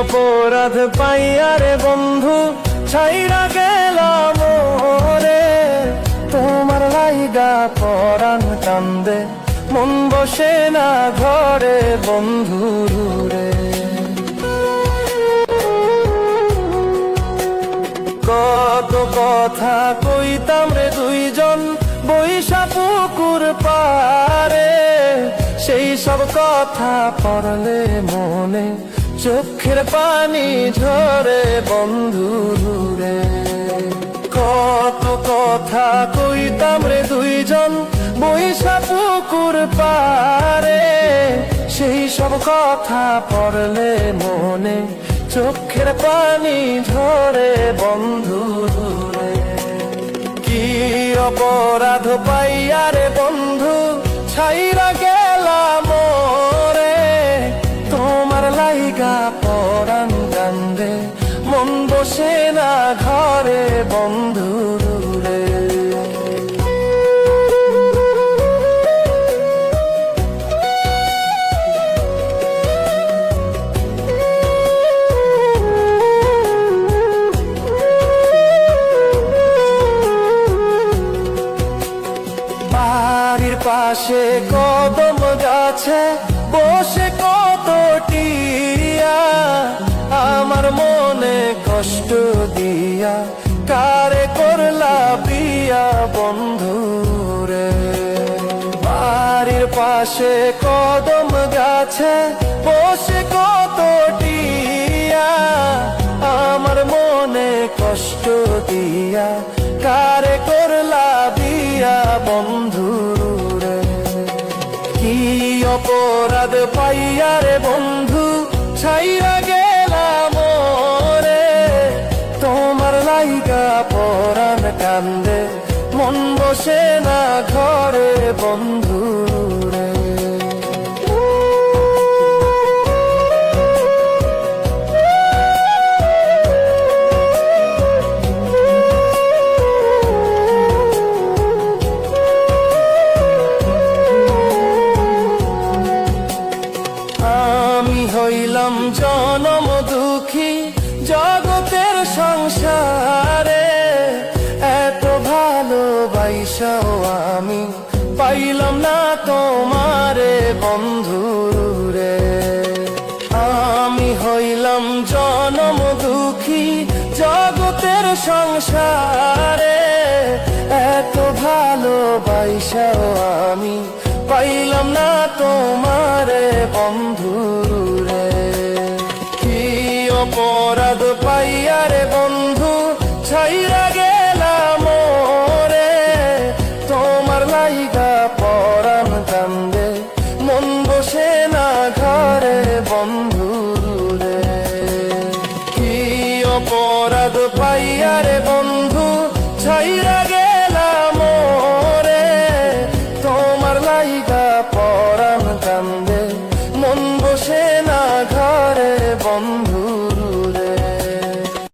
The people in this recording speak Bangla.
অপরাধ পাইয়ারে বন্ধু, ছাইরা গেলাম রে তোমার লাইগা পরাণ কান্দে, মন বসে না ঘরে বন্ধু রে কত কথা কইতাম রে দুইজন বৈশা পুকুর পারে সেই সব কথা পড়লে মনে চোখের পানি ঝরে বন্ধু রে কত কথা কইতাম রে দুইজন বৈশা পুকুর পারে সেই সব কথা পড়লে মনে চোখের পানি ঝরে বন্ধু কি অপরাধ পাইয়ারে বন্ধু লাইগা পরাণ কান্দে মন বসে না ঘরে বন্ধু রে পাশে কদম গাছে বসে কষ্ট দিয়া, কারে করলা বিয়া বন্ধু রে? বাড়ির পাশে কদম গাছে বসে কত টিয়া, আমার মনে কষ্ট দিয়া, কারে করলা বিয়া বন্ধু রে? কি অপরাধ পাইয়ারে বন্ধু কান্দে মন বসে না ঘরে বন্ধু আমি হইলাম জনম পাইলাম না তোমারে বন্ধু রে আমি হইলাম জনম দুঃখী জগতের সংসারে। এত ভালোবাইসাও আমি পাইলাম না তোমারে বন্ধু রে কি অপরাধ পাইয়ারে বন্ধু, ছাইরা গেলাম কি অপরাধ পাইয়ারে বন্ধু ছাইরা